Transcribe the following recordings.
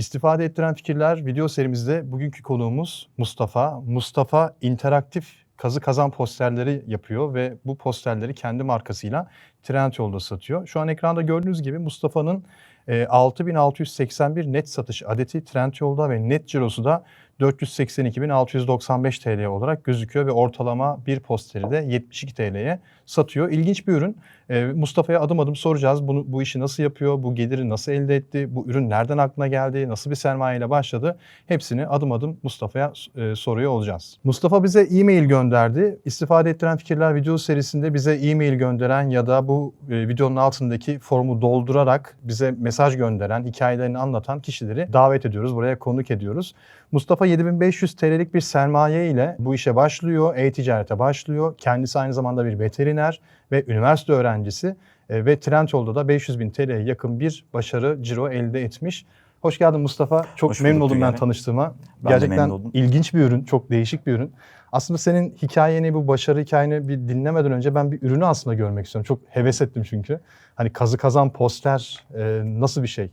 İstifade ettiren fikirler video serimizde bugünkü konuğumuz Mustafa. Mustafa interaktif kazı kazan posterleri yapıyor ve bu posterleri kendi markasıyla Trendyol'da satıyor. Şu an ekranda gördüğünüz gibi Mustafa'nın e, 6681 net satış adeti Trendyol'da ve net cirosu da 482.695 TL olarak gözüküyor ve ortalama bir posteri de 72 TL'ye satıyor. İlginç bir ürün. Ee, Mustafa'ya adım adım soracağız. Bunu, bu işi nasıl yapıyor, bu geliri nasıl elde etti, bu ürün nereden aklına geldi, nasıl bir sermayeyle başladı? Hepsini adım adım Mustafa'ya e, soruyor olacağız. Mustafa bize e-mail gönderdi. İstifade ettiren fikirler video serisinde bize e-mail gönderen ya da bu e, videonun altındaki formu doldurarak bize mesaj gönderen, hikayelerini anlatan kişileri davet ediyoruz. Buraya konuk ediyoruz. Mustafa 7500 TL'lik bir sermaye ile bu işe başlıyor, e-ticarete başlıyor. Kendisi aynı zamanda bir veteriner ve üniversite öğrencisi e, ve Trendyol'da da 500 bin TL'ye yakın bir başarı ciro elde etmiş. Hoş geldin Mustafa. Çok Hoş memnun oldum ben Tugay. tanıştığıma. Ben Gerçekten ilginç bir ürün, çok değişik bir ürün. Aslında senin hikayeni, bu başarı hikayeni bir dinlemeden önce ben bir ürünü aslında görmek istiyorum. Çok heves ettim çünkü. Hani kazı kazan poster e, nasıl bir şey?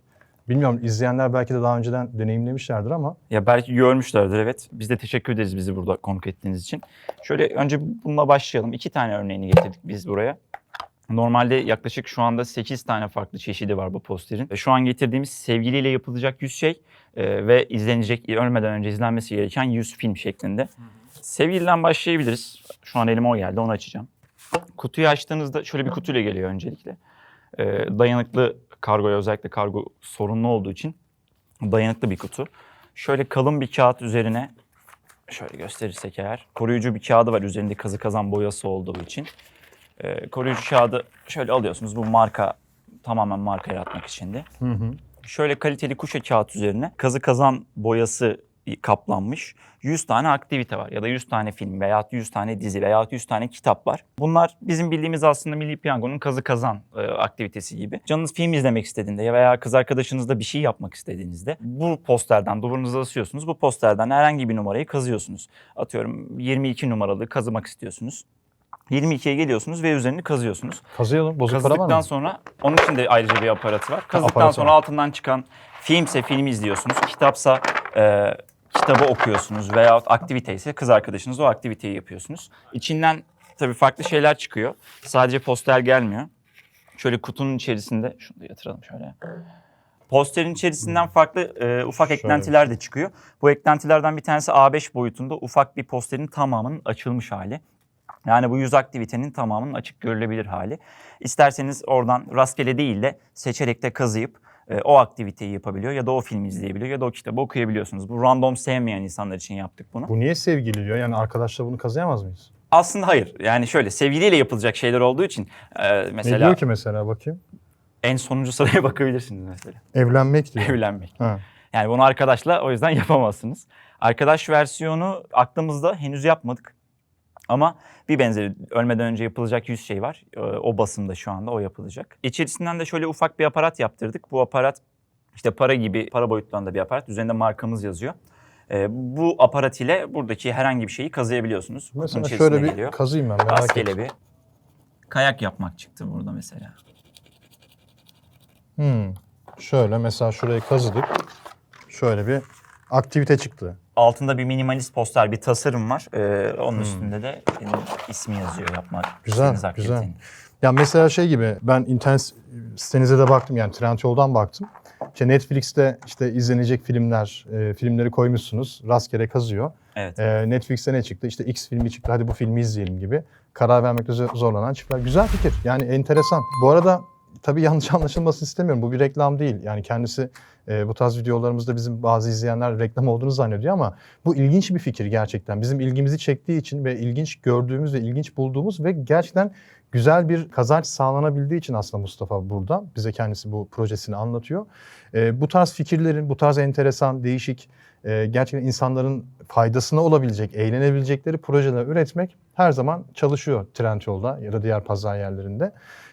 Bilmiyorum izleyenler belki de daha önceden deneyimlemişlerdir ama Ya belki görmüşlerdir evet. Biz de teşekkür ederiz bizi burada konuk ettiğiniz için. Şöyle önce bununla başlayalım. İki tane örneğini getirdik biz buraya. Normalde yaklaşık şu anda 8 tane farklı çeşidi var bu posterin. Şu an getirdiğimiz sevgiliyle yapılacak 100 şey e, ve izlenecek, ölmeden önce izlenmesi gereken 100 film şeklinde. Sevgiliden başlayabiliriz. Şu an elime o geldi, onu açacağım. Kutuyu açtığınızda şöyle bir kutuyla geliyor öncelikle. E, dayanıklı kargoya özellikle kargo sorunlu olduğu için dayanıklı bir kutu. Şöyle kalın bir kağıt üzerine şöyle gösterirsek eğer koruyucu bir kağıdı var üzerinde kazı kazan boyası olduğu için. Ee, koruyucu kağıdı şöyle alıyorsunuz. Bu marka tamamen marka yaratmak içindi. hı hı. Şöyle kaliteli kuşa kağıt üzerine kazı kazan boyası kaplanmış 100 tane aktivite var ya da 100 tane film veya 100 tane dizi veya 100 tane kitap var. Bunlar bizim bildiğimiz aslında Milli Piyango'nun kazı kazan e, aktivitesi gibi. Canınız film izlemek istediğinde ya veya kız arkadaşınızla bir şey yapmak istediğinizde bu posterden duvarınıza asıyorsunuz. Bu posterden herhangi bir numarayı kazıyorsunuz. Atıyorum 22 numaralı kazımak istiyorsunuz. 22'ye geliyorsunuz ve üzerini kazıyorsunuz. Kazıyalım. Bozuk para var Kazıdıktan mı? sonra onun için de ayrıca bir aparatı var. Kazıdıktan aparatı sonra var. altından çıkan filmse filmi izliyorsunuz. Kitapsa e, kitabı okuyorsunuz veya aktivite ise kız arkadaşınızla o aktiviteyi yapıyorsunuz. İçinden tabii farklı şeyler çıkıyor. Sadece poster gelmiyor. Şöyle kutunun içerisinde şunu da yatıralım şöyle. Posterin içerisinden farklı e, ufak Şöyle. eklentiler de çıkıyor. Bu eklentilerden bir tanesi A5 boyutunda ufak bir posterin tamamının açılmış hali. Yani bu yüz aktivitenin tamamının açık görülebilir hali. İsterseniz oradan rastgele değil de seçerek de kazıyıp e, o aktiviteyi yapabiliyor ya da o filmi izleyebiliyor ya da o kitabı okuyabiliyorsunuz. Bu random sevmeyen insanlar için yaptık bunu. Bu niye sevgili diyor? Yani arkadaşla bunu kazıyamaz mıyız? Aslında hayır. Yani şöyle sevgiliyle yapılacak şeyler olduğu için e, Ne mesela diyor ki mesela bakayım? en sonuncu sıraya bakabilirsiniz mesela. Evlenmek diyor. Evlenmek. Ha. Yani bunu arkadaşla o yüzden yapamazsınız. Arkadaş versiyonu aklımızda henüz yapmadık. Ama bir benzeri ölmeden önce yapılacak 100 şey var. Ee, O basımda şu anda o yapılacak. İçerisinden de şöyle ufak bir aparat yaptırdık. Bu aparat işte para gibi para boyutlarında bir aparat. Üzerinde markamız yazıyor. Ee, bu aparat ile buradaki herhangi bir şeyi kazıyabiliyorsunuz. Mesela şöyle bir geliyor. kazıyım ben merak Rastgele ettim. bir kayak yapmak çıktı burada mesela. Hmm. Şöyle mesela şurayı kazıdık. Şöyle bir aktivite çıktı. Altında bir minimalist poster, bir tasarım var. Ee, onun üstünde de benim ismi yazıyor yapmak Hmm. Güzel, güzel. Ya mesela şey gibi ben internet sitenize de baktım yani Trendyol'dan baktım. İşte Netflix'te işte izlenecek filmler, e, filmleri koymuşsunuz. Rastgele kazıyor. Evet. E, Netflix'te ne çıktı? İşte X filmi çıktı. Hadi bu filmi izleyelim gibi. Karar vermekte zor- zorlanan çiftler. Güzel fikir. Yani enteresan. Bu arada tabii yanlış anlaşılmasını istemiyorum. Bu bir reklam değil. Yani kendisi e, bu tarz videolarımızda bizim bazı izleyenler reklam olduğunu zannediyor ama bu ilginç bir fikir gerçekten. Bizim ilgimizi çektiği için ve ilginç gördüğümüz ve ilginç bulduğumuz ve gerçekten güzel bir kazanç sağlanabildiği için aslında Mustafa burada. Bize kendisi bu projesini anlatıyor. E, bu tarz fikirlerin, bu tarz enteresan, değişik, e, gerçekten insanların faydasına olabilecek, eğlenebilecekleri projeler üretmek her zaman çalışıyor Trendyol'da ya da diğer pazar yerlerinde.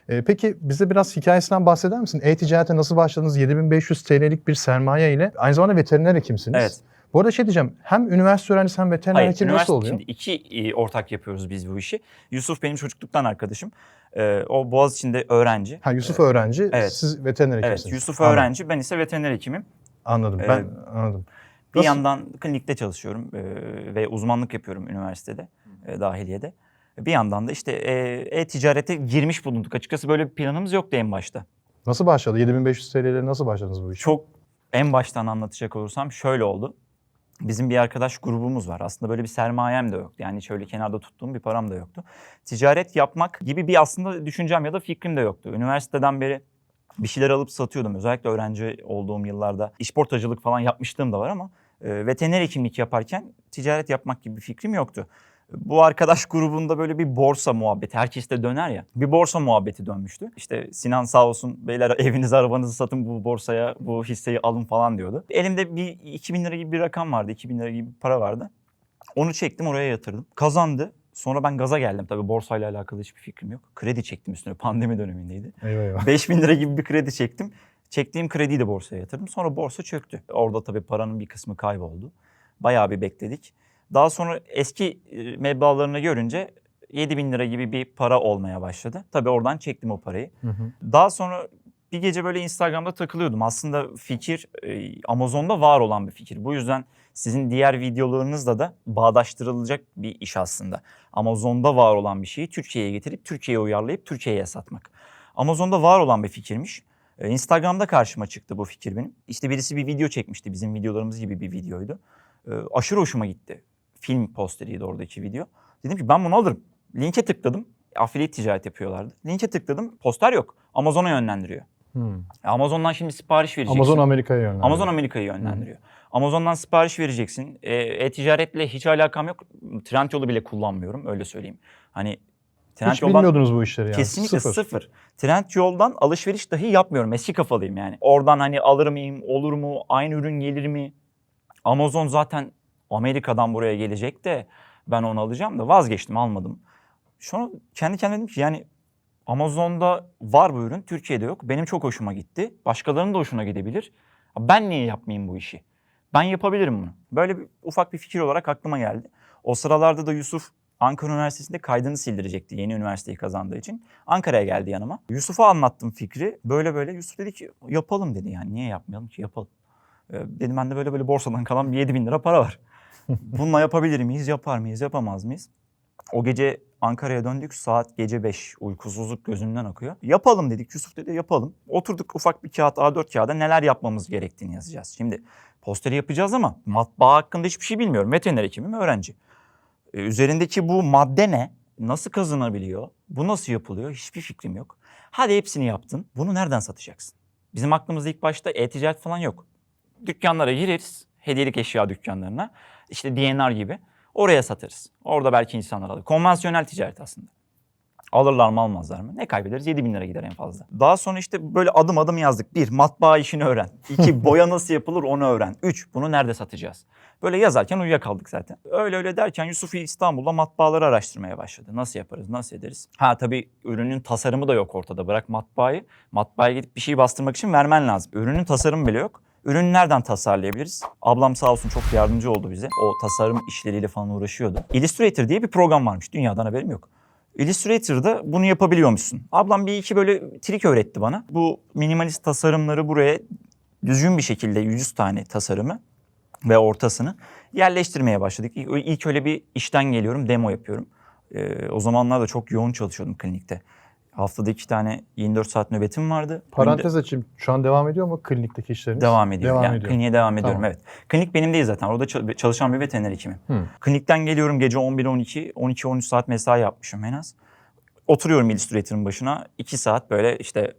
E, peki bize biraz hikayesinden bahseder misin? E-ticarete nasıl başladınız? 7500 TL'lik bir sermaye ile aynı zamanda veteriner hekimsiniz. Evet. Bu arada şey diyeceğim, hem üniversite öğrencisi hem veteriner Hayır, hekim nasıl oluyor? şimdi iki e, ortak yapıyoruz biz bu işi. Yusuf benim çocukluktan arkadaşım. Ee, o Boğaziçi'nde öğrenci. Ha Yusuf öğrenci, evet. siz veteriner Evet, hekimsiniz. Yusuf Anladım. öğrenci, ben ise veteriner hekimim. Anladım. Ee, Ben anladım. Bir Nasıl- yandan klinikte çalışıyorum e, ve uzmanlık yapıyorum üniversitede, e, dahiliyede. Bir yandan da işte e, e-ticarete girmiş bulunduk. Açıkçası böyle bir planımız yoktu en başta. Nasıl başladı? 7500 TL'yle nasıl başladınız bu işe? Çok en baştan anlatacak olursam şöyle oldu. Bizim bir arkadaş grubumuz var. Aslında böyle bir sermayem de yoktu. Yani şöyle kenarda tuttuğum bir param da yoktu. Ticaret yapmak gibi bir aslında düşüncem ya da fikrim de yoktu. Üniversiteden beri bir şeyler alıp satıyordum. Özellikle öğrenci olduğum yıllarda işportacılık falan yapmışlığım da var ama e, veteriner hekimlik yaparken ticaret yapmak gibi bir fikrim yoktu. Bu arkadaş grubunda böyle bir borsa muhabbeti, herkes de döner ya. Bir borsa muhabbeti dönmüştü. İşte Sinan sağ olsun beyler evinizi arabanızı satın bu borsaya bu hisseyi alın falan diyordu. Elimde bir 2000 lira gibi bir rakam vardı, 2000 lira gibi bir para vardı. Onu çektim oraya yatırdım. Kazandı. Sonra ben gaza geldim. Tabii borsayla alakalı hiçbir fikrim yok. Kredi çektim üstüne. Pandemi dönemindeydi. Eyvah eyvah. 5000 lira gibi bir kredi çektim. Çektiğim krediyi de borsaya yatırdım. Sonra borsa çöktü. Orada tabii paranın bir kısmı kayboldu. Bayağı bir bekledik. Daha sonra eski e, meblağlarını görünce 7 bin lira gibi bir para olmaya başladı. Tabii oradan çektim o parayı. Hı hı. Daha sonra bir gece böyle Instagram'da takılıyordum. Aslında fikir e, Amazon'da var olan bir fikir. Bu yüzden sizin diğer videolarınızla da bağdaştırılacak bir iş aslında. Amazon'da var olan bir şeyi Türkiye'ye getirip Türkiye'ye uyarlayıp Türkiye'ye satmak. Amazon'da var olan bir fikirmiş. E, Instagram'da karşıma çıktı bu fikir benim. İşte birisi bir video çekmişti. Bizim videolarımız gibi bir videoydu. Aşırı hoşuma gitti. Film posteriydi oradaki video. Dedim ki ben bunu alırım. Linke tıkladım. Affiliate ticaret yapıyorlardı. Linke tıkladım. Poster yok. Amazon'a yönlendiriyor. Hmm. Amazon'dan şimdi sipariş vereceksin. Amazon Amerika'ya yönlendirdi. Amazon Amerika'yı yönlendiriyor. Amazon'dan sipariş vereceksin. E, E-ticaretle hiç alakam yok. Trendyol'u bile kullanmıyorum öyle söyleyeyim. Hani Hiç Trendyol'dan bilmiyordunuz bu işleri yani. kesinlikle Sıfır. sıfır. Trendyol'dan alışveriş dahi yapmıyorum. Eski kafalıyım yani. Oradan hani alır mıyım, olur mu, aynı ürün gelir mi? Amazon zaten Amerika'dan buraya gelecek de ben onu alacağım da vazgeçtim almadım. Sonra kendi kendime dedim ki yani Amazon'da var bu ürün, Türkiye'de yok. Benim çok hoşuma gitti. Başkalarının da hoşuna gidebilir. Ben niye yapmayayım bu işi? Ben yapabilirim bunu. Böyle bir ufak bir fikir olarak aklıma geldi. O sıralarda da Yusuf Ankara Üniversitesi'nde kaydını sildirecekti yeni üniversiteyi kazandığı için. Ankara'ya geldi yanıma. Yusuf'a anlattım fikri. Böyle böyle Yusuf dedi ki yapalım dedi yani niye yapmayalım ki yapalım. Ee, dedim bende böyle böyle borsadan kalan bir 7 bin lira para var. Bununla yapabilir miyiz, yapar mıyız, yapamaz mıyız? O gece Ankara'ya döndük saat gece 5 uykusuzluk gözümden akıyor. Yapalım dedik Yusuf dedi yapalım. Oturduk ufak bir kağıt A4 kağıda neler yapmamız gerektiğini yazacağız. Şimdi posteri yapacağız ama matbaa hakkında hiçbir şey bilmiyorum. Veteriner hekimim öğrenci. Ee, üzerindeki bu madde ne? Nasıl kazanabiliyor? Bu nasıl yapılıyor? Hiçbir fikrim yok. Hadi hepsini yaptın. Bunu nereden satacaksın? Bizim aklımızda ilk başta e-ticaret falan yok. Dükkanlara gireriz. Hediyelik eşya dükkanlarına. İşte DNR gibi. Oraya satarız. Orada belki insanlar alır. Konvansiyonel ticaret aslında. Alırlar mı almazlar mı? Ne kaybederiz? 7 bin lira gider en fazla. Daha sonra işte böyle adım adım yazdık. Bir, matbaa işini öğren. İki, boya nasıl yapılır onu öğren. Üç, bunu nerede satacağız? Böyle yazarken uyuyakaldık zaten. Öyle öyle derken Yusuf İstanbul'da matbaaları araştırmaya başladı. Nasıl yaparız, nasıl ederiz? Ha tabii ürünün tasarımı da yok ortada. Bırak matbaayı. Matbaaya gidip bir şey bastırmak için vermen lazım. Ürünün tasarımı bile yok. Ürünü nereden tasarlayabiliriz? Ablam sağ olsun çok yardımcı oldu bize. O tasarım işleriyle falan uğraşıyordu. Illustrator diye bir program varmış. Dünyadan haberim yok. Illustrator'da bunu yapabiliyormuşsun. Ablam bir iki böyle trik öğretti bana. Bu minimalist tasarımları buraya düzgün bir şekilde 100 tane tasarımı ve ortasını yerleştirmeye başladık. İlk, öyle bir işten geliyorum, demo yapıyorum. Ee, o zamanlar da çok yoğun çalışıyordum klinikte. Haftada iki tane 24 saat nöbetim vardı. Günde- Parantez açayım. Şu an devam ediyor mu klinikteki işleriniz? Devam ediyor. Devam yani ediyor. kliniğe devam ediyorum Tamam. evet. Klinik benim değil zaten. Orada çal- çalışan bir veteriner hekimim. Hı. Klinikten geliyorum gece 11-12, 12-13 saat mesai yapmışım en az. Oturuyorum Illustrator'ın başına. 2 saat böyle işte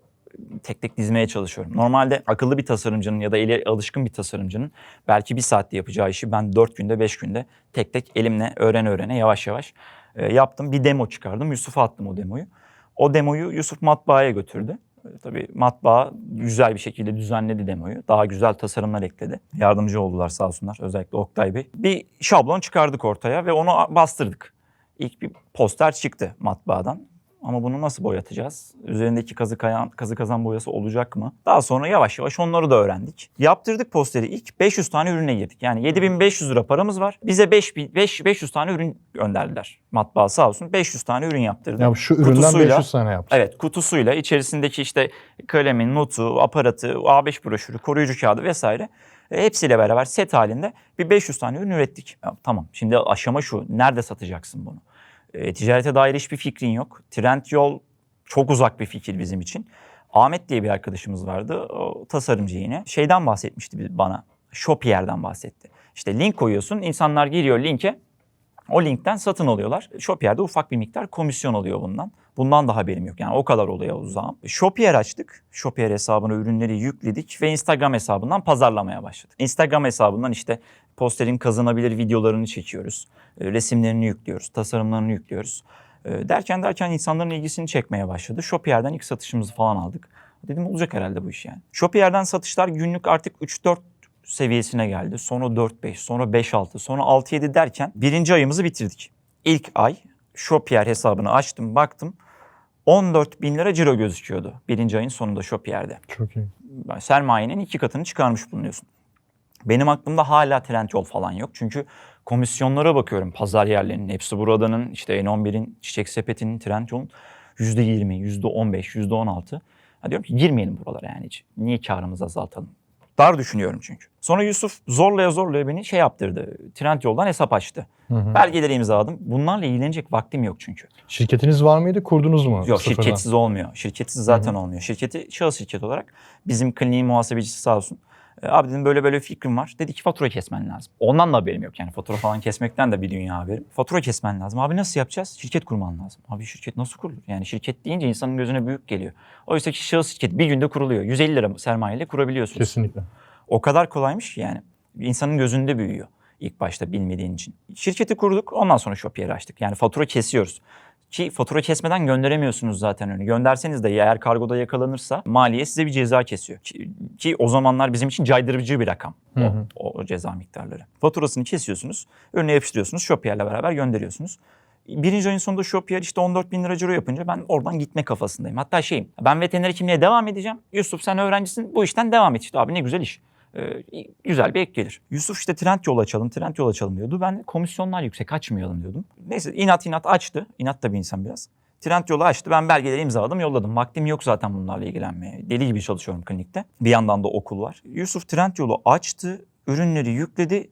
tek tek dizmeye çalışıyorum. Normalde akıllı bir tasarımcının ya da eli alışkın bir tasarımcının belki bir saatte yapacağı işi ben 4 günde 5 günde tek tek elimle öğrene öğrene yavaş yavaş e, yaptım. Bir demo çıkardım. Yusuf'a attım o demoyu. O demoyu Yusuf matbaaya götürdü. E, Tabii matbaa güzel bir şekilde düzenledi demoyu. Daha güzel tasarımlar ekledi. Yardımcı oldular sağ olsunlar. Özellikle Oktay Bey. Bir şablon çıkardık ortaya ve onu bastırdık. İlk bir poster çıktı matbaadan. Ama bunu nasıl boyatacağız? Üzerindeki kazı, kayan, kazı kazan boyası olacak mı? Daha sonra yavaş yavaş onları da öğrendik. Yaptırdık posteri ilk 500 tane ürüne girdik. Yani 7500 lira paramız var. Bize 5000, 5, 500 tane ürün gönderdiler. Matbaa sağ olsun 500 tane ürün yaptırdı. Ya şu üründen Kutusuyla- 500 tane yaptı. Evet kutusuyla içerisindeki işte kalemi, notu, aparatı, A5 broşürü, koruyucu kağıdı vesaire E, hepsiyle beraber set halinde bir 500 tane ürün ürettik. Ya, tamam şimdi aşama şu. Nerede satacaksın bunu? E, ticarete dair hiçbir fikrin yok. Trendyol çok uzak bir fikir bizim için. Ahmet diye bir arkadaşımız vardı. O tasarımcı yine. Şeyden bahsetmişti bana. Shopier'den bahsetti. İşte link koyuyorsun. insanlar giriyor linke. O linkten satın alıyorlar. Shopier'de ufak bir miktar komisyon alıyor bundan. Bundan da haberim yok. Yani o kadar olaya uzağım. Shopier açtık. Shopier hesabına ürünleri yükledik ve Instagram hesabından pazarlamaya başladık. Instagram hesabından işte posterin kazanabilir videolarını çekiyoruz. E, Resimlerini yüklüyoruz, tasarımlarını yüklüyoruz. E, Derken derken insanların ilgisini çekmeye başladı. Shopier'den ilk satışımızı falan aldık. Dedim olacak herhalde bu iş yani. Shopier'den satışlar günlük artık 3-4 seviyesine geldi. Sonra 4-5, sonra 5-6, sonra 6-7 derken birinci ayımızı bitirdik. İlk ay Shopier hesabını açtım, baktım. 14 bin lira ciro gözüküyordu birinci ayın sonunda Shopier'de. Çok iyi. Sermayenin iki katını çıkarmış bulunuyorsun. Benim aklımda hala Trendyol falan yok. Çünkü komisyonlara bakıyorum pazar yerlerinin. Hepsi buradanın işte N11'in, Çiçek Sepeti'nin, Trendyol'un %20, %15, %16. Ha diyorum ki girmeyelim buralara yani hiç. Niye karımızı azaltalım? Dar düşünüyorum çünkü. Sonra Yusuf zorlaya zorlaya beni şey yaptırdı. Trendyol'dan hesap açtı. Hı hı. Belgeleri imzaladım. Bunlarla ilgilenecek vaktim yok çünkü. Şirketiniz var mıydı? Kurdunuz mu? Yok sıfırdan? şirketsiz olmuyor. Şirketsiz zaten olmuyor. Şirketi şahıs şirket olarak bizim kliniğin muhasebecisi sağ olsun. "E, Abi dedim böyle böyle bir fikrim var. Dedi ki fatura kesmen lazım. Ondan da haberim yok yani fatura falan kesmekten de bir dünya haberim. Fatura kesmen lazım. Abi nasıl yapacağız? Şirket kurman lazım. Abi şirket nasıl kurulur? Yani şirket deyince insanın gözüne büyük geliyor. Oysa ki şahıs şirket bir günde kuruluyor. 150 lira sermayeyle kurabiliyorsunuz. Kesinlikle. O kadar kolaymış yani. İnsanın gözünde büyüyor ilk başta bilmediğin için. Şirketi kurduk ondan sonra Shopier'i açtık. Yani fatura kesiyoruz. Ki fatura kesmeden gönderemiyorsunuz zaten onu. Gönderseniz de eğer kargoda yakalanırsa maliye size bir ceza kesiyor. Ki, ki o zamanlar bizim için caydırıcı bir rakam o, Hı hı. o, o ceza miktarları. Faturasını kesiyorsunuz, ürüne yapıştırıyorsunuz, Shopier'le beraber gönderiyorsunuz. Birinci ayın sonunda Shopier işte 14 bin lira ciro yapınca ben oradan gitme kafasındayım. Hatta şeyim ben veteriner hekimliğe devam edeceğim. Yusuf sen öğrencisin bu işten devam et işte abi ne güzel iş. Ee, güzel bir ek gelir. Yusuf işte trend yol açalım, trend yol açalım diyordu. Ben komisyonlar yüksek açmayalım diyordum. Neyse inat inat açtı. İnat da bir insan biraz. Trend yolu açtı. Ben belgeleri imzaladım, yolladım. Vaktim yok zaten bunlarla ilgilenmeye. Deli gibi çalışıyorum klinikte. Bir yandan da okul var. Yusuf trend yolu açtı, ürünleri yükledi.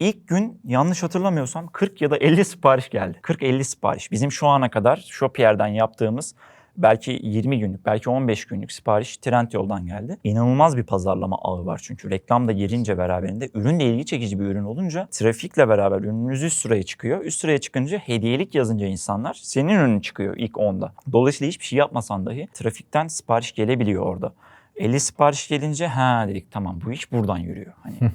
İlk gün yanlış hatırlamıyorsam 40 ya da 50 sipariş geldi. 40-50 sipariş. Bizim şu ana kadar Shopier'den yaptığımız belki 20 günlük, belki 15 günlük sipariş Trendyol'dan geldi. İnanılmaz bir pazarlama ağı var çünkü reklam da gelince beraberinde ürünle ilgi çekici bir ürün olunca trafikle beraber ürününüz üst sıraya çıkıyor. Üst sıraya çıkınca hediyelik yazınca insanlar senin ürünün çıkıyor ilk 10'da. Dolayısıyla hiçbir şey yapmasan dahi trafikten sipariş gelebiliyor orada. 50 sipariş gelince ha dedik tamam bu iş buradan yürüyor. Hani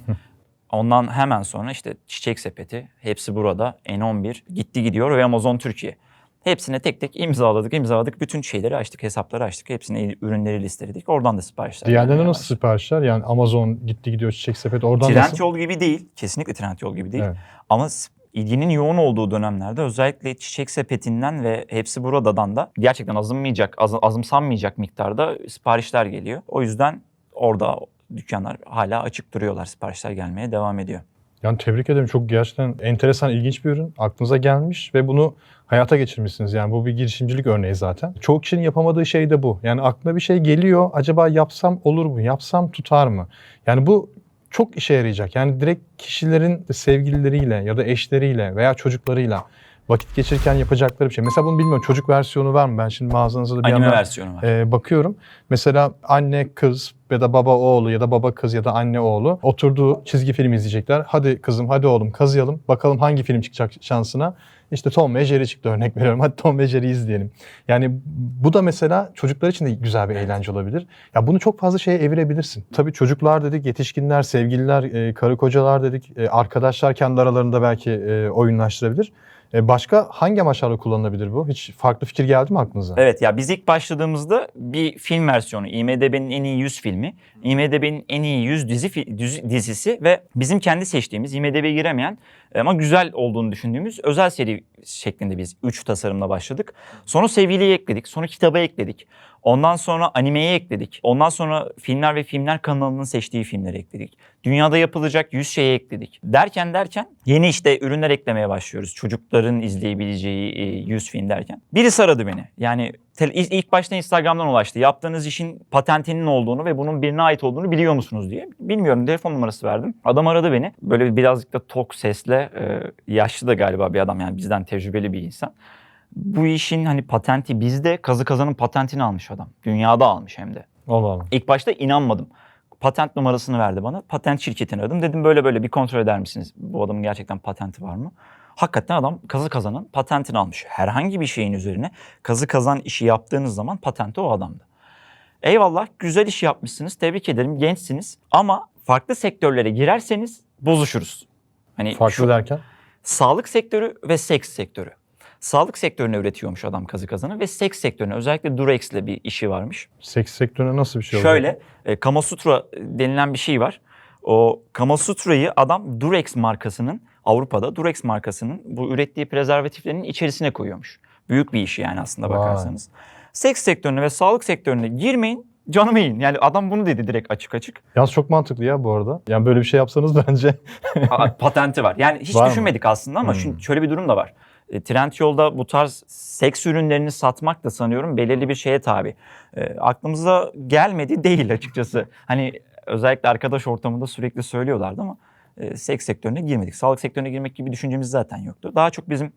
Ondan hemen sonra işte Çiçek Sepeti, hepsi burada, N11 gitti gidiyor ve Amazon Türkiye. Hepsine tek tek imzaladık, imzaladık. Bütün şeyleri açtık, hesapları açtık. Hepsine ürünleri listeledik. Oradan da siparişler. Diğerlerine nasıl siparişler? Yani Amazon gitti gidiyor çiçek sepeti oradan nasıl? Trendyol gibi değil. Kesinlikle Trendyol gibi değil. Evet. Ama ilginin yoğun olduğu dönemlerde özellikle Çiçek Sepeti'nden ve hepsi buradan da gerçekten azımmayacak, az, azımsanmayacak miktarda siparişler geliyor. O yüzden orada dükkanlar hala açık duruyorlar. Siparişler gelmeye devam ediyor. Yani tebrik ederim. Çok gerçekten enteresan, ilginç bir ürün. Aklınıza gelmiş ve bunu hayata geçirmişsiniz. Yani bu bir girişimcilik örneği zaten. Çoğu kişinin yapamadığı şey de bu. Yani aklına bir şey geliyor. Acaba yapsam olur mu? Yapsam tutar mı? Yani bu çok işe yarayacak. Yani direkt kişilerin sevgilileriyle ya da eşleriyle veya çocuklarıyla vakit geçirirken yapacakları bir şey. Mesela bunu bilmiyorum. Çocuk versiyonu var mı? Ben şimdi mağazanızda da bir Anime yandan versiyonu var. e, bakıyorum. Mesela anne kız ya da baba oğlu ya da baba kız ya da anne oğlu oturduğu çizgi film izleyecekler. Hadi kızım hadi oğlum kazıyalım. Bakalım hangi film çıkacak şansına. İşte Tom ve Jerry çıktı örnek veriyorum. Hadi Tom ve Jerry izleyelim. Yani bu da mesela çocuklar için de güzel bir eğlence olabilir. Ya bunu çok fazla şeye evirebilirsin. Tabii çocuklar dedik, yetişkinler, sevgililer, e, karı kocalar dedik, e, arkadaşlar kendi aralarında belki e, oyunlaştırabilir. E, başka hangi amaçlarla kullanılabilir bu? Hiç farklı fikir geldi mi aklınıza? Evet ya biz ilk başladığımızda bir film versiyonu IMDB'nin en iyi 100 filmi, IMDB'nin en iyi 100 dizi dizisi ve bizim kendi seçtiğimiz IMDB'ye giremeyen ama güzel olduğunu düşündüğümüz özel seri şeklinde biz 3 tasarımla başladık. Sonra sevgiliyi ekledik, sonra kitabı ekledik. Ondan sonra animeyi ekledik. Ondan sonra filmler ve filmler kanalının seçtiği filmleri ekledik. Dünyada yapılacak 100 şeyi ekledik. Derken derken yeni işte ürünler eklemeye başlıyoruz. Çocukların izleyebileceği e, 100 film derken. Birisi aradı beni. Yani ilk başta Instagram'dan ulaştı. Yaptığınız işin patentinin olduğunu ve bunun birine ait olduğunu biliyor musunuz diye. Bilmiyorum telefon numarası verdim. Adam aradı beni. Böyle birazcık da tok sesle e, yaşlı da galiba bir adam yani bizden tecrübeli bir insan. Bu işin hani patenti bizde kazı kazanın patentini almış adam. Dünyada almış hem de. Allah Allah. İlk başta inanmadım. Patent numarasını verdi bana. Patent şirketini aradım. Dedim böyle böyle bir kontrol eder misiniz? Bu adamın gerçekten patenti var mı? Hakikaten adam kazı kazanın patentini almış. Herhangi bir şeyin üzerine kazı kazan işi yaptığınız zaman patenti o adamda. Eyvallah güzel iş yapmışsınız. Tebrik ederim. Gençsiniz. Ama farklı sektörlere girerseniz bozuşuruz. Hani Farklı şu- derken? sağlık sektörü ve seks sektörü. Sağlık sektörüne üretiyormuş adam kazı kazanı ve seks sektörüne özellikle Durex'le bir işi varmış. Seks sektörüne nasıl bir şey oluyor? Şöyle e, Kama Sutra denilen bir şey var. O Kama Sutra'yı adam Durex markasının Avrupa'da Durex markasının bu ürettiği prezervatiflerin içerisine koyuyormuş. Büyük bir iş yani aslında Vay. bakarsanız. Seks sektörüne ve sağlık sektörüne girmeyin canımı yiyin. Yani adam bunu dedi direkt açık açık. Yalnız çok mantıklı ya bu arada. Yani böyle bir şey yapsanız bence Aa, patenti var. Yani hiç Var mı? düşünmedik aslında ama Hmm. şu- şöyle bir durum da var. E, Trendyol'da bu tarz seks ürünlerini satmak da sanıyorum belirli bir şeye tabi. E, aklımıza gelmedi değil açıkçası. Hani özellikle arkadaş ortamında sürekli söylüyorlardı ama e, seks sektörüne girmedik. Sağlık sektörüne girmek gibi düşüncemiz zaten yoktu. Daha çok bizim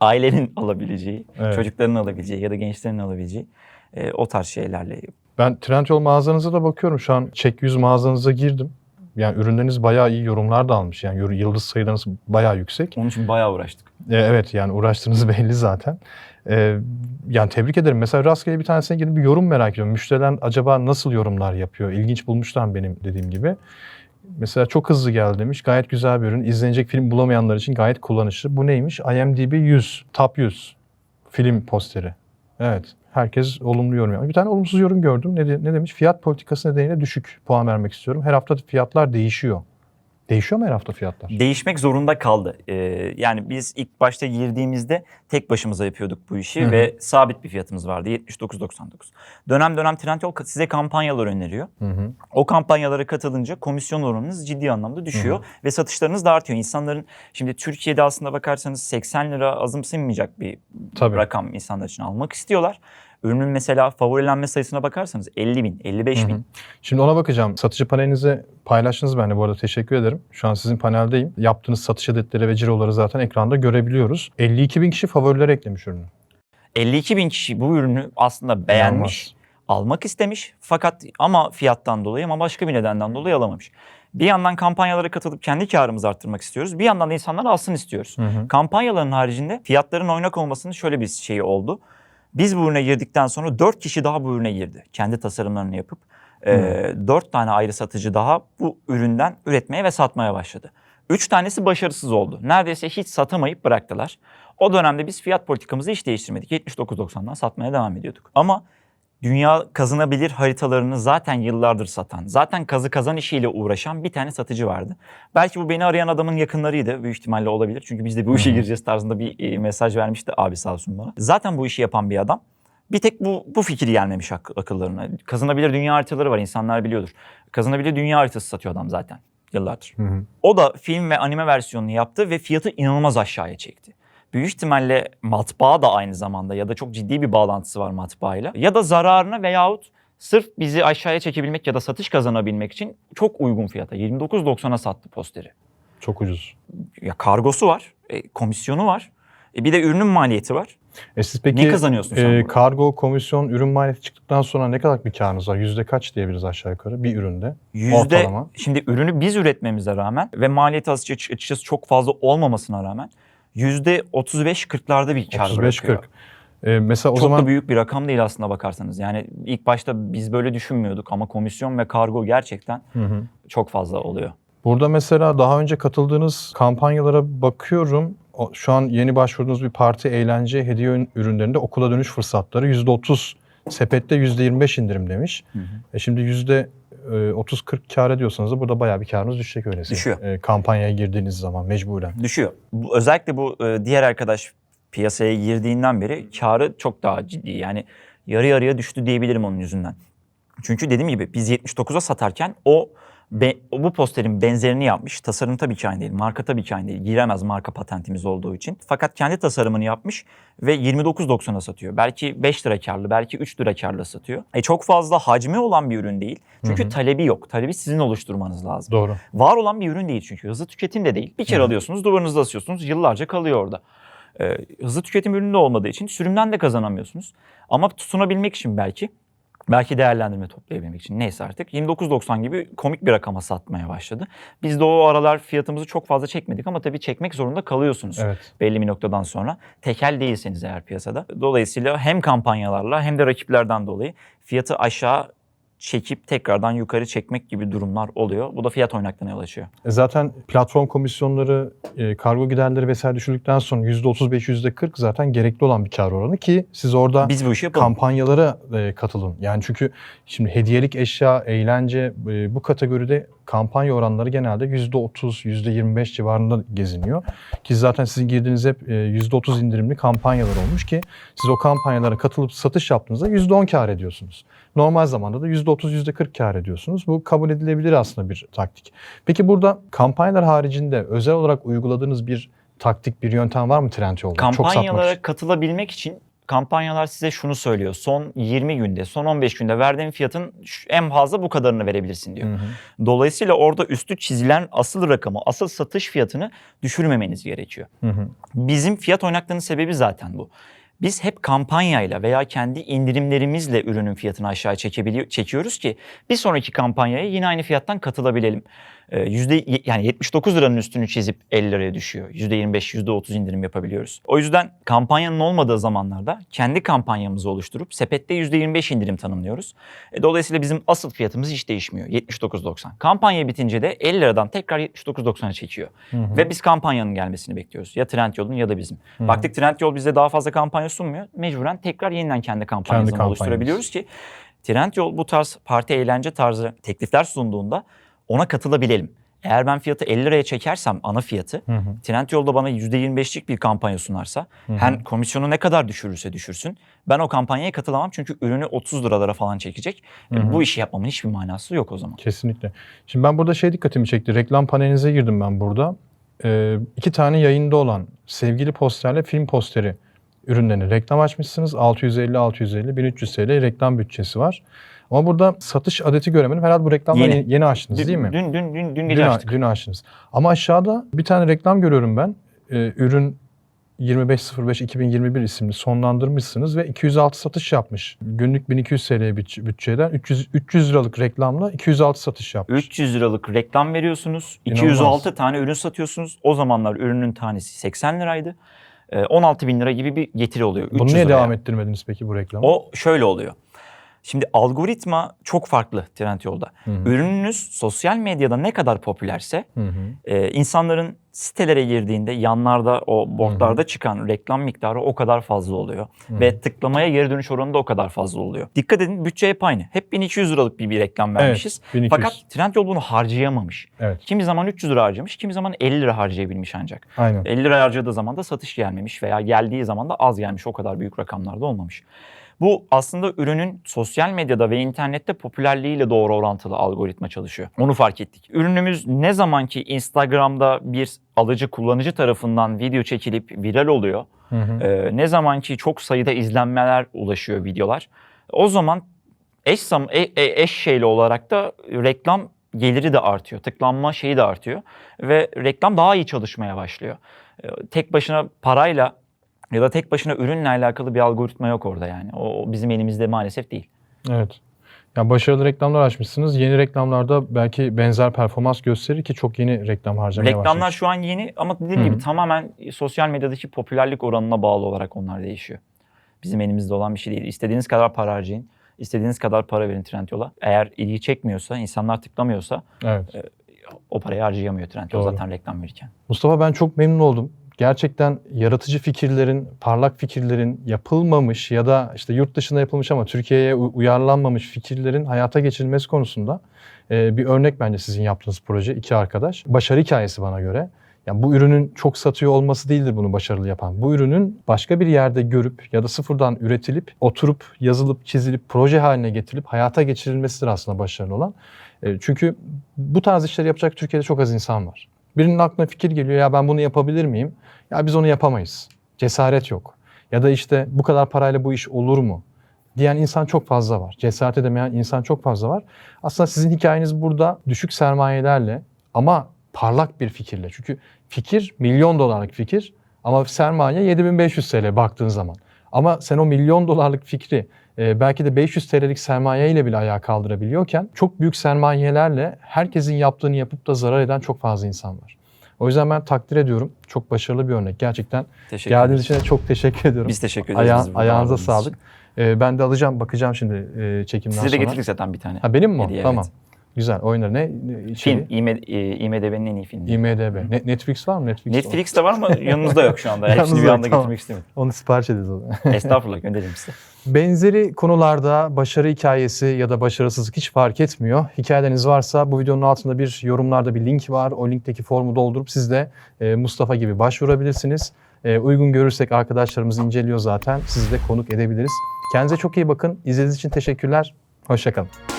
ailenin alabileceği, Evet. çocukların alabileceği ya da gençlerin alabileceği e, o tarz şeylerle ben Trendyol mağazanıza da bakıyorum. Şu an Çek 100 mağazanıza girdim. Yani ürünleriniz bayağı iyi yorumlar da almış. Yani yıldız sayılarınız bayağı yüksek. onun için bayağı uğraştık. E, evet yani uğraştığınız belli zaten. E, yani tebrik ederim. Mesela rastgele bir tanesine girip bir yorum merak ediyorum. Müşteriler acaba nasıl yorumlar yapıyor? İlginç bulmuşlar benim dediğim gibi. Mesela çok hızlı geldi demiş. Gayet güzel bir ürün. İzlenecek film bulamayanlar için gayet kullanışlı. Bu neymiş? IMDb 100, Top 100 film posteri. Evet. Herkes olumlu yorum yapmış. Bir tane olumsuz yorum gördüm. Ne, ne demiş? Fiyat politikası nedeniyle düşük puan vermek istiyorum. Her hafta fiyatlar değişiyor. Değişiyor mu her hafta fiyatlar? değişmek zorunda kaldı. Ee, yani biz ilk başta girdiğimizde tek başımıza yapıyorduk bu işi Hı hı. ve sabit bir fiyatımız vardı 79.99. Dönem dönem Trendyol size kampanyalar öneriyor. Hı hı. O kampanyalara katılınca komisyon oranınız ciddi anlamda düşüyor ve satışlarınız da artıyor. İnsanların şimdi Türkiye'de aslında bakarsanız 80 lira azımsanmayacak bir Tabii. rakam insanlar için almak istiyorlar. Ürünün mesela favorilenme sayısına bakarsanız 50 bin, 55 Hı hı. bin. Şimdi ona bakacağım. Satıcı panelinize paylaştınız benimle bu arada teşekkür ederim. Şu an sizin paneldeyim. Yaptığınız satış adetleri ve ciroları zaten ekranda görebiliyoruz. 52 bin kişi favorilere eklemiş ürünü. 52 bin kişi bu ürünü aslında beğenmiş, almak istemiş fakat ama fiyattan dolayı ama başka bir nedenden dolayı alamamış. Bir yandan kampanyalara katılıp kendi karımızı arttırmak istiyoruz. Bir yandan da insanlar alsın istiyoruz. Hı hı. Kampanyaların haricinde fiyatların oynak olmasının şöyle bir şeyi oldu. Biz bu ürüne girdikten sonra 4 kişi daha bu ürüne girdi. Kendi tasarımlarını yapıp e, 4 tane ayrı satıcı daha bu üründen üretmeye ve satmaya başladı. 3 tanesi başarısız oldu. Neredeyse hiç satamayıp bıraktılar. O dönemde biz fiyat politikamızı hiç değiştirmedik. 79.90'dan satmaya devam ediyorduk. Ama dünya kazanabilir haritalarını zaten yıllardır satan, zaten kazı kazan işiyle uğraşan bir tane satıcı vardı. Belki bu beni arayan adamın yakınlarıydı. Büyük ihtimalle olabilir. Çünkü biz de bu işe gireceğiz tarzında bir e, mesaj vermişti abi sağ olsun bana. Zaten bu işi yapan bir adam. Bir tek bu bu fikir gelmemiş ak- akıllarına. Kazanabilir dünya haritaları var insanlar biliyordur. Kazanabilir dünya haritası satıyor adam zaten yıllardır. Hı hı. O da film ve anime versiyonunu yaptı ve fiyatı inanılmaz aşağıya çekti. Büyük ihtimalle matbaa da aynı zamanda ya da çok ciddi bir bağlantısı var matbaayla. Ya da zararına veyahut sırf bizi aşağıya çekebilmek ya da satış kazanabilmek için çok uygun fiyata 29.90'a sattı posteri. Çok ucuz. Ya kargosu var, e, komisyonu var. E, bir de ürünün maliyeti var. E siz peki ne kazanıyorsun sen e, kargo, komisyon, ürün maliyeti çıktıktan sonra ne kadar bir karınız var? Yüzde kaç diyebiliriz aşağı yukarı bir üründe? Yüzde, ortalama. şimdi ürünü biz üretmemize rağmen ve maliyeti açıkçası çok fazla olmamasına rağmen 35-40'larda bir kar 35-40. bırakıyor. E, mesela o Çok zaman da büyük bir rakam değil aslında bakarsanız. Yani ilk başta biz böyle düşünmüyorduk ama komisyon ve kargo gerçekten Hı hı. çok fazla oluyor. Burada mesela daha önce katıldığınız kampanyalara bakıyorum. O- Şu an yeni başvurduğunuz bir parti, eğlence, hediye ürün- ürünlerinde okula dönüş fırsatları %30 sepette %25 indirim demiş. E şimdi yüzde 30-40 kar ediyorsanız da burada bayağı bir karınız düşecek öyleyse. Düşüyor. E, kampanyaya girdiğiniz zaman mecburen. Düşüyor. Bu, özellikle bu e, diğer arkadaş piyasaya girdiğinden beri karı çok daha ciddi. Yani yarı yarıya düştü diyebilirim onun yüzünden. Çünkü dediğim gibi biz 79'a satarken o be- bu posterin benzerini yapmış. Tasarım tabii ki aynı değil. Marka tabii ki aynı değil. Giremez marka patentimiz olduğu için. Fakat kendi tasarımını yapmış ve 29.90'a satıyor. Belki 5 lira karlı, belki 3 lira karlı satıyor. E çok fazla hacmi olan bir ürün değil. Çünkü Hı hı. talebi yok. Talebi sizin oluşturmanız lazım. Doğru. Var olan bir ürün değil çünkü. Hızlı tüketim de değil. Bir kere Hı. alıyorsunuz, duvarınızda asıyorsunuz. Yıllarca kalıyor orada. Ee, hızlı tüketim ürünü de olmadığı için sürümden de kazanamıyorsunuz. Ama tutunabilmek için belki Belki değerlendirme toplayabilmek için neyse artık 29.90 gibi komik bir rakama satmaya başladı. Biz de o aralar fiyatımızı çok fazla çekmedik ama tabii çekmek zorunda kalıyorsunuz Evet. belli bir noktadan sonra. Tekel değilseniz eğer piyasada. Dolayısıyla hem kampanyalarla hem de rakiplerden dolayı fiyatı aşağı çekip tekrardan yukarı çekmek gibi durumlar oluyor. Bu da fiyat oynaklığına yol açıyor. E Zaten platform komisyonları, e, kargo giderleri vesaire düşürdükten sonra %35, %40 zaten gerekli olan bir kar oranı ki siz orada Biz bu işi yapalım. kampanyalara e, katılın. Yani çünkü şimdi hediyelik eşya, eğlence e, bu kategoride kampanya oranları genelde %30, %25 civarında geziniyor. Ki zaten sizin girdiğiniz hep e, %30 indirimli kampanyalar olmuş ki siz o kampanyalara katılıp satış yaptığınızda %10 kar ediyorsunuz. Normal zamanda da %30, %40 kar ediyorsunuz. Bu kabul edilebilir aslında bir taktik. Peki burada kampanyalar haricinde özel olarak uyguladığınız bir taktik, bir yöntem var mı Trendyol'da? Çok Kampanyalara için. katılabilmek için kampanyalar size şunu söylüyor. Son 20 günde, son 15 günde verdiğin fiyatın en fazla bu kadarını verebilirsin diyor. Hı hı. Dolayısıyla orada üstü çizilen asıl rakamı, asıl satış fiyatını düşürmemeniz gerekiyor. Hı hı. Bizim fiyat oynaklığının sebebi zaten bu. Biz hep kampanyayla veya kendi indirimlerimizle ürünün fiyatını aşağı çekebiliyor, çekiyoruz ki bir sonraki kampanyaya yine aynı fiyattan katılabilelim. Ee, yüzde yani 79 liranın üstünü çizip 50 liraya düşüyor. %25, %30 indirim yapabiliyoruz. O yüzden kampanyanın olmadığı zamanlarda kendi kampanyamızı oluşturup sepette %25 indirim tanımlıyoruz. E, dolayısıyla bizim asıl fiyatımız hiç değişmiyor. 79.90. Kampanya bitince de 50 liradan tekrar 79.90'a çekiyor. Hı hı. Ve biz kampanyanın gelmesini bekliyoruz. Ya Trendyol'un ya da bizim. Hı hı. Baktık Trendyol bize daha fazla kampanya sunmuyor. Mecburen tekrar yeniden kendi kampanyamızı kampanyamız. oluşturabiliyoruz ki Trendyol bu tarz parti eğlence tarzı teklifler sunduğunda ona katılabilelim. Eğer ben fiyatı 50 liraya çekersem ana fiyatı Hı hı. Trendyol'da bana %25'lik bir kampanya sunarsa Hı hı. hem komisyonu ne kadar düşürürse düşürsün ben o kampanyaya katılamam çünkü ürünü 30 liralara falan çekecek. Hı hı. Bu işi yapmamın hiçbir manası yok o zaman. Kesinlikle. Şimdi ben burada şey dikkatimi çekti. Reklam panelinize girdim ben burada. Ee, iki tane yayında olan sevgili posterle film posteri ürünlerini reklam açmışsınız. 650 650 1300 TL reklam bütçesi var. Ama burada satış adeti göremedim. Herhalde bu reklamları Yeni. yeni, açtınız Dün, değil mi? Dün, dün, dün, dün Dün, açtık. dün açtınız. Ama aşağıda bir tane reklam görüyorum ben. Ee, ürün 2505 2021 isimli sonlandırmışsınız ve 206 satış yapmış. Günlük 1200 TL bütç- bütçeden 300 300 liralık reklamla 206 satış yapmış. 300 liralık reklam veriyorsunuz. İnanılmaz. 206 tane ürün satıyorsunuz. O zamanlar ürünün tanesi 80 liraydı. Ee, 16 bin lira gibi bir getiri oluyor. Bunu 300 niye liraya. devam ettirmediniz peki bu reklamı? O şöyle oluyor. Şimdi algoritma çok farklı Trendyol'da. Hı hı. Ürününüz sosyal medyada ne kadar popülerse Hı hı. e, insanların sitelere girdiğinde yanlarda o botlarda çıkan reklam miktarı o kadar fazla oluyor. Hı. Ve tıklamaya geri dönüş oranı da o kadar fazla oluyor. Dikkat edin bütçe hep aynı. Hep 1200 liralık bir, bir reklam vermişiz. 1200. Fakat Trendyol bunu harcayamamış. Evet, Kimi zaman 300 lira harcamış, kimi zaman 50 lira harcayabilmiş ancak. aynen. 50 lira harcadığı zaman da satış gelmemiş veya geldiği zaman da az gelmiş. O kadar büyük rakamlarda olmamış. Bu aslında ürünün sosyal medyada ve internette popülerliğiyle doğru orantılı algoritma çalışıyor. Onu fark ettik. Ürünümüz ne zaman ki Instagram'da bir alıcı kullanıcı tarafından video çekilip viral oluyor, Hı hı. ee, ne zaman ki çok sayıda izlenmeler ulaşıyor videolar, o zaman eş, zam- e- e- eş şeyli olarak da reklam geliri de artıyor. Tıklanma şeyi de artıyor ve reklam daha iyi çalışmaya başlıyor. Ee, tek başına parayla ya da tek başına ürünle alakalı bir algoritma yok orada yani. O bizim elimizde maalesef değil. Evet. Yani başarılı reklamlar açmışsınız. Yeni reklamlarda belki benzer performans gösterir ki çok yeni reklam harcamaya Reklamlar başlamış. şu an yeni ama dediğim gibi tamamen sosyal medyadaki popülerlik oranına bağlı olarak onlar değişiyor. Bizim elimizde olan bir şey değil. İstediğiniz kadar para harcayın. istediğiniz kadar para verin Trendyol'a. Eğer ilgi çekmiyorsa, insanlar tıklamıyorsa Evet. o parayı harcayamıyor Trendyol Doğru. zaten reklam verirken. Mustafa ben çok memnun oldum. Gerçekten yaratıcı fikirlerin, parlak fikirlerin yapılmamış ya da işte yurt dışında yapılmış ama Türkiye'ye uyarlanmamış fikirlerin hayata geçirilmesi konusunda e, bir örnek bence sizin yaptığınız proje iki arkadaş. Başarı hikayesi bana göre. Yani bu ürünün çok satıyor olması değildir bunu başarılı yapan. Bu ürünün başka bir yerde görüp ya da sıfırdan üretilip, oturup, yazılıp, çizilip, proje haline getirilip hayata geçirilmesidir aslında başarılı olan. E, Çünkü bu tarz işleri yapacak Türkiye'de çok az insan var. Birinin aklına fikir geliyor ya ben bunu yapabilir miyim? Ya biz onu yapamayız. Cesaret yok. Ya da işte bu kadar parayla bu iş olur mu? Diyen insan çok fazla var. Cesaret edemeyen insan çok fazla var. Aslında sizin hikayeniz burada düşük sermayelerle ama parlak bir fikirle. Çünkü fikir milyon dolarlık fikir ama sermaye 7500 TL baktığın zaman. Ama sen o milyon dolarlık fikri e, belki de 500 TL'lik sermaye ile bile ayağa kaldırabiliyorken çok büyük sermayelerle herkesin yaptığını yapıp da zarar eden çok fazla insan var. O yüzden ben takdir ediyorum. Çok başarılı bir örnek. Gerçekten Teşekkür geldiğiniz için de çok teşekkür ediyorum. Biz teşekkür ederiz. Aya- ayağınıza sağlık. Ee, ben de alacağım, bakacağım şimdi e, çekimden Size de sonra. getirdik zaten bir tane. Ha benim mi? Hediye, tamam. evet. Güzel. Oyunları ne? ne Film, e, IMDb'nin en iyi filmi. IMDB. Ne- Netflix var mı? Netflix. Netflix'te var ama yanınızda yok şu anda. Hepsini bir anda tamam. getirmek istemedim. Onu sipariş ederiz o zaman. Estağfurullah gönderelim size. Benzeri konularda başarı hikayesi ya da başarısızlık hiç fark etmiyor. Hikayeleriniz varsa bu videonun altında bir yorumlarda bir link var. O linkteki formu doldurup siz de e, Mustafa gibi başvurabilirsiniz. E, uygun görürsek arkadaşlarımız inceliyor zaten. Sizi de konuk edebiliriz. Kendinize çok iyi bakın. İzlediğiniz için teşekkürler. Hoşçakalın.